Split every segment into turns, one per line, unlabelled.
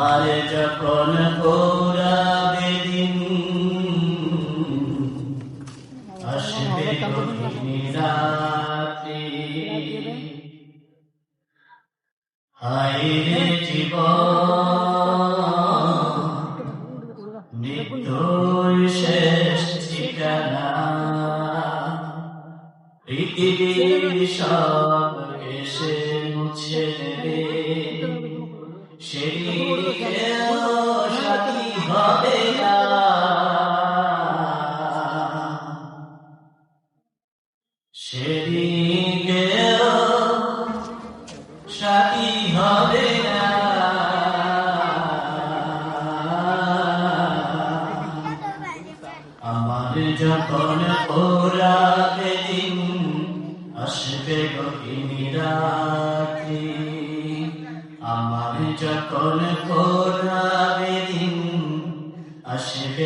আমার যখন পোড়াবে দিন আসবে রাত্রি, হায় জীবন, মৃত্যুর শেষ ঠিকানা, পৃথিবীর সব এসে মুছে সাথী হবে না। সেদিকেও সাথী হবে না। আমার যখন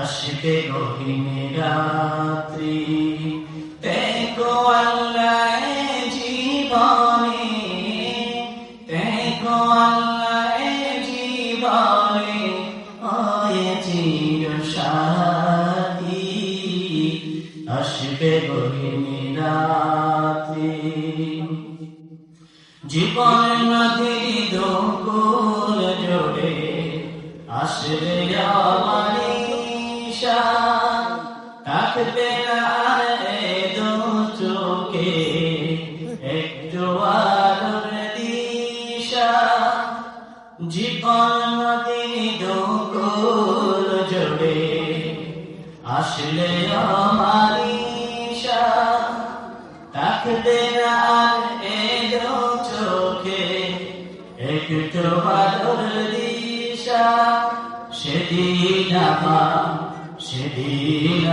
আসবে গহীন রাত্রি। দেখো আল্লাহ জীবনে, দেখো আল্লাহ জীবনে চির সাথী আসবে গহীন রাত্রি। জীবন নদী দোকুল জোড়ে আসবে থাকবে না দু চোখে একটু আলোর দিশা। জীবন নদী দোকুল জোড়ে আসলে আমার থাকবে না এ দু চোখে একটু আলোর দিশা। সেদিন আমার সেদিন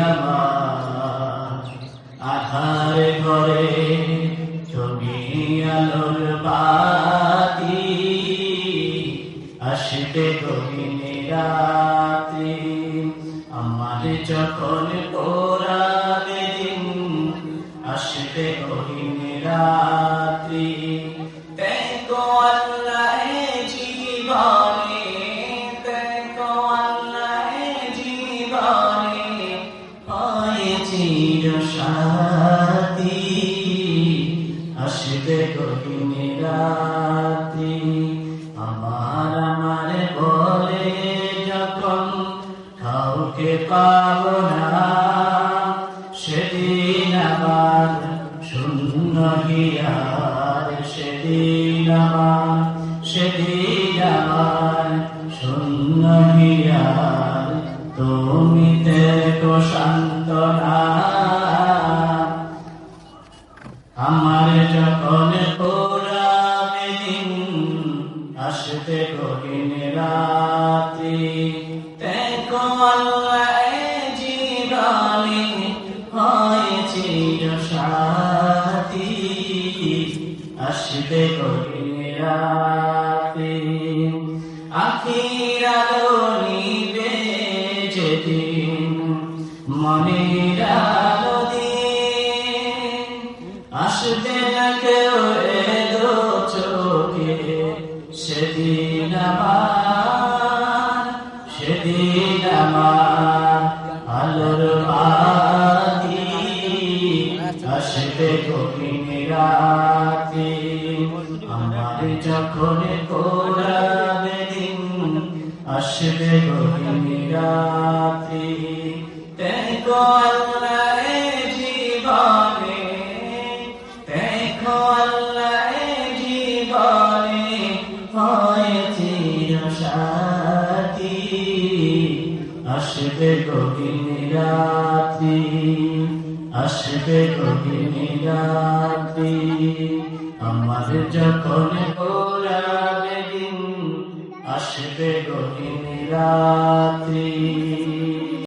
আধার ঘরে তুমি আলোর বাতি আসবে গহীন রাতে আমার যখন আসবে রাত্রি, আমার আমার বলে যখন কাউকে পাব না, সেদিন আমার শূন্য হিয়ার, সেদিন আমার সেদিন হিয়ার। তুমি দেখো সান্ত্বনা আমার যখন পোড়াবে দিন আসবে গহীন রাত্রি, দেখো আল্লাহ জীবনে হয় সাথী। আসবে গহীন রাত্রি। সেদিন আমার আলোর বাতি আসবে গভীর রাতে। আমার যখন কোলাবে দিন আসবে গভীর রাতে দেখো আল্লাহ জীবনে দেখো আল্লাহ জীবনে হয় চির সাথী আসবে গভীর রাত্রি আসবে গভীর রাত্রি। আমার যখন গোড়াবে দিন আসবে রাত্রি।